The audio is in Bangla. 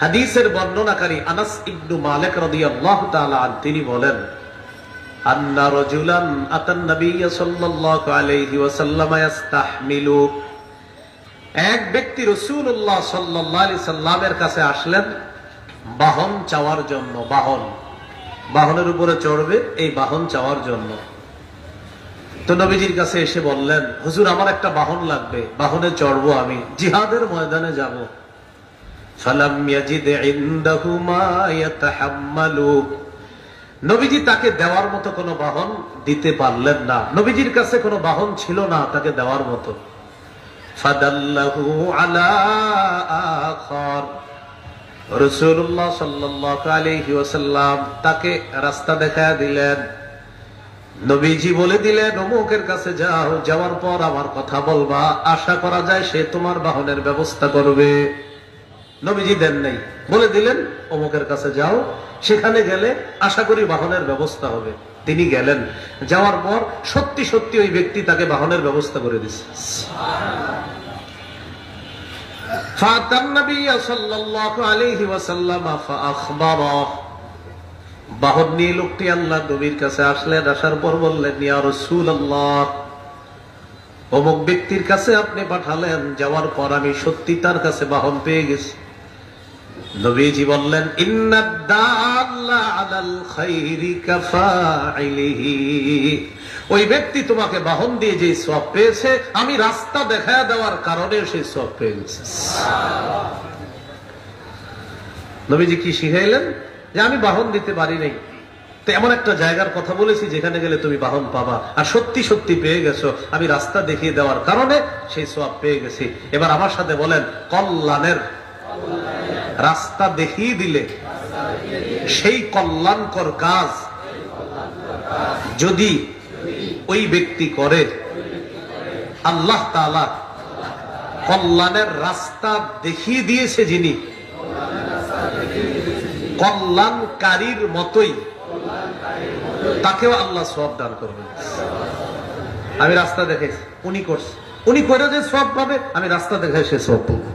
হাদিসের বর্ণনাকারী আনাস ইবনু মালিক রাদিয়াল্লাহু তাআলা তিনি বলেন, আন্না রাজুলান আতান নবিয়্য সাল্লাল্লাহু আলাইহি ওয়াসাল্লাম ইস্তাহমিলু এক ব্যক্তি রাসূলুল্লাহ সাল্লাল্লাহু আলাইহি সাল্লামের কাছে আসলেন, বাহন চাওয়ার জন্য, বাহন। বাহনের উপরে চড়বে, এই বাহন চাওয়ার জন্য। তো নবীজির কাছে এসে বললেন, হুজুর, আমার একটা বাহন লাগবে, বাহনে চড়বো আমি, জিহাদের ময়দানে যাব। ইয়াজিদ ইয়াতাহাম্মালু। নবীজি তাকে দেওয়ার মতো কোনো বাহন দিতে পারলেন না। নবীজির কাছে কোনো বাহন ছিল না তাকে দেওয়ার মতো। ফাদাল্লাহু আলা আখার। রাসূলুল্লাহ সাল্লাল্লাহু আলাইহি ওয়াসাল্লাম তাকে রাস্তা দেখায় দিলেন। নবীজি বলে দিলেন, অমুকের কাছে যাও, যাওয়ার পর আমার কথা বলবা। আশা করা যায় সে তোমার বাহনের ব্যবস্থা করবে। নবীজি দেন নাই। বলে দিলেন, অমুকের কাছে যাও, সেখানে গেলে আশা করি বাহনের ব্যবস্থা হবে। তিনি গেলেন। যাওয়ার পর সত্যি সত্যি ওই ব্যক্তি তাকে বাহনের ব্যবস্থা করে দিছে। বাহন নিয়ে লোকটি আল্লাহ নবীর কাছে আসলেন, আসার পর বললেন অমুক ব্যক্তির কাছে আপনি পাঠালেন, যাওয়ার পর আমি সত্যি তার কাছে বাহন পেয়ে গেছি। নবীজি বললেন ওই ব্যক্তি তোমাকে বাহন দিয়ে যে সব পেয়েছে, আমি রাস্তা দেখা দেওয়ার কারণে সেই সব পেয়ে গেছে নবীজি কি শিখাইলেন যে আমি বাহন দিতে পারি নাই। তো এমন একটা জায়গার কথা বলেছি, যেখানে গেলে তুমি বাহন পাবা। আর সত্যি সত্যি পেয়ে গেছো, আমি রাস্তা দেখিয়ে দেওয়ার কারণে সেই সব পেয়ে গেছি। এবার আমার সাথে বলেন কল্যাণের রাস্তা দেখিয়ে দিলে সেই কল্যাণকর কাজ যদি ওই ব্যক্তি করে, আল্লাহ তাআলা কল্যাণের রাস্তা দেখিয়ে দিয়েছে যিনি। কল্যাণকারীর মতোই তাকেও আল্লাহ সব দান করবেন। আমি রাস্তা দেখেছি উনি করছে। উনি করে যে সব পাবে, আমি রাস্তা দেখাই সে সব পাবো।